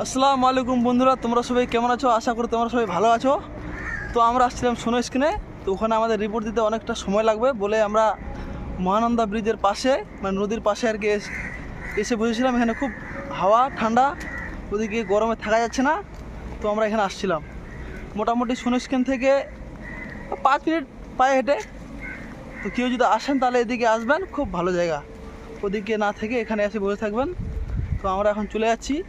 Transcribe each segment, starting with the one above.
আসসালামু আলাইকুম বন্ধুরা, তোমরা সবাই কেমন আছো? আশা করি তোমরা সবাই ভালো আছো। তো আমরা আসছিলাম সোনো স্ক্রিনে। তো ওখানে আমাদের রিপোর্ট দিতে অনেকটা সময় লাগবে বলে আমরা মহানন্দা ব্রিজের পাশে মানে নদীর পাশে আর কি এস- বসেছিলাম। এখানে খুব হাওয়া, ঠান্ডা, ওদিকে গরমে থাকা যাচ্ছে না। তো আমরা এখানে আসছিলাম। মোটামুটি সোনো স্ক্রিন থেকে পাঁচ মিনিট পায়ে হেঁটে। তো কেউ যদি আসেন তাহলে এদিকে আসবেন, খুব ভালো জায়গা। ওদিকে না থেকে এখানে এসে বসে থাকবেন। তো আমরা এখন চলে যাচ্ছি।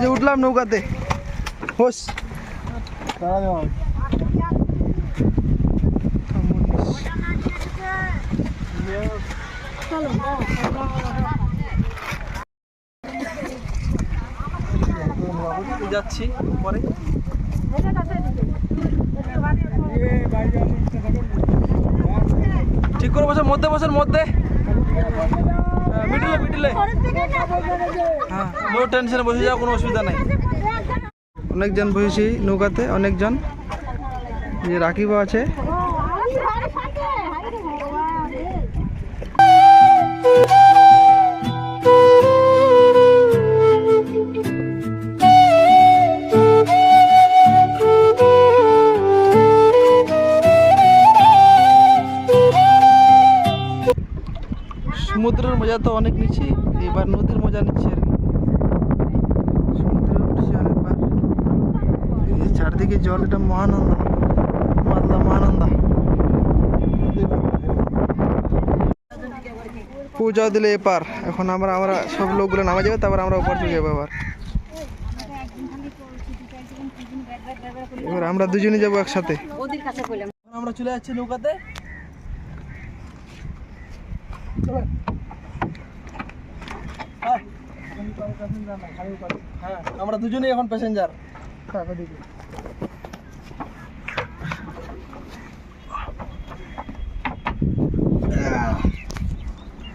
এই যে উঠলাম নৌকাতে। যাচ্ছি পরে। ঠিক করে বসে মধ্যে বসেন মধ্যে। মিডিলে মিডলে হ্যাঁ নো টেনশনে বসে যাও কোনো অসুবিধা নাই। অনেকজন বসেছি নৌকাতে, অনেকজন। রাখিব আছে। সমুদ্রের মজা তো অনেক নিচ্ছি, এবার নদীর মজা নিচ্ছি আর কি। সমুদ্রে উঠছি অনেকবার। চারদিকে জল, এটা মহানন্দা। মালদা মহানন্দা। পূজা দিলে এপার। এখন আমরা আমরা সব লোকগুলো নামা যাবে, তারপর আমরা ওপার চলে যাব আবার। এবার আমরা দুজনে যাব একসাথে। আমরা চলে যাচ্ছি নৌকাতে। হ্যাঁ আমরা দুজনেই এখন প্যাসেঞ্জার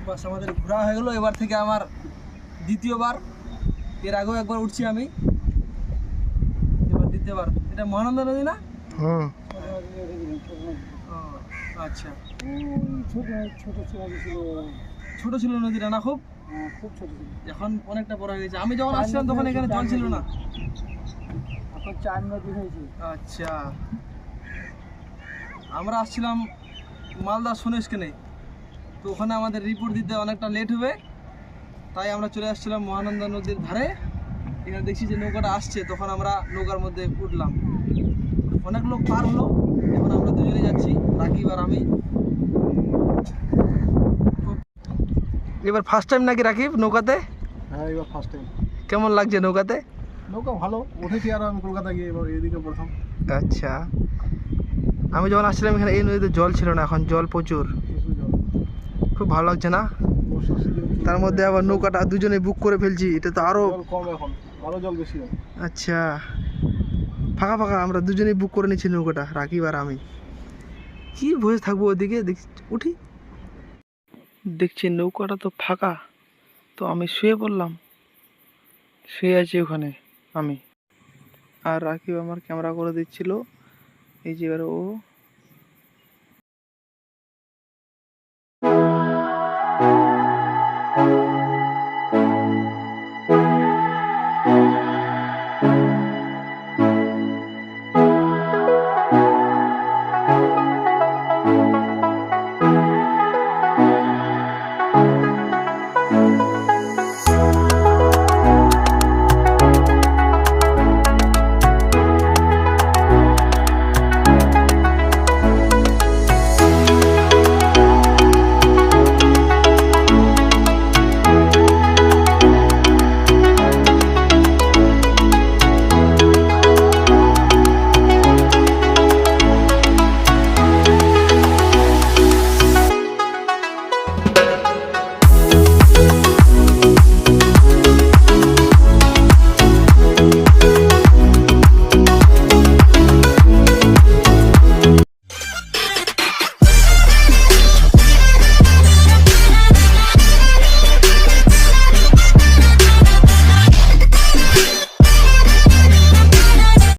বাস আমাদের ঘোরা হয়ে গেলো। এবার থেকে আমার দ্বিতীয়বার। এর আগেও একবার উঠছি আমি। এবার দ্বিতীয়বার। এটা মহানন্দা নদী না? হুম। আচ্ছা। ছোট ছোট ছিল। ছোট ছিল নদীটা না খুব? খুব ছোট ছিল। এখন অনেকটা বড় হয়ে গেছে। আমি যখন আসছিলাম তখন এখানে জল ছিল না। এখন চার নদী হয়েছে। আচ্ছা। আমরা আসছিলাম মালদা সোনেশকেনে তো ওখানে আমাদের রিপোর্ট দিতে অনেকটা লেট হবে। তাই আমরা চলে আসছিলাম মহানন্দা নদীর ধারে। এখানে দেখছি যে নৌকাটা আসছে তখন আমরা নৌকার মধ্যে উঠলাম। অনেক লোক পার হলো। এখন আমরা দুজনে যাচ্ছি রাকিব আর আমি। এবার ফার্স্ট টাইম নাকি রাকিব নৌকাতে? হ্যাঁ এবার ফার্স্ট টাইম কেমন লাগছে নৌকাতে? নৌকা ভালো উঠেছি আর আমি কলকাতা গিয়ে এবার এদিকে প্রথম। আচ্ছা। আমি যখন আসছিলাম এখানে এই নদীতে জল ছিল না এখন জল প্রচুর। খুব ভালো লাগছে না? তার মধ্যে আবার নৌকাটা দুজনে বুক করে ফেলছি এটা তো আরও জল কম এখন আরও জল বেশি আচ্ছা। ফাঁকা ফাঁকা আমরা দুজনেই বুক করে নিচ্ছি নৌকাটা রাকিব আর আমি। কি বসে থাকব ওদিকে? দেখ উঠি। দেখছি নৌকাটা তো ফাঁকা। তো আমি শুয়ে পড়লাম। শুয়ে আছি ওখানে, আমি। আর রাকিব আমার ক্যামেরা করে দিচ্ছিল। এই যে এবার ও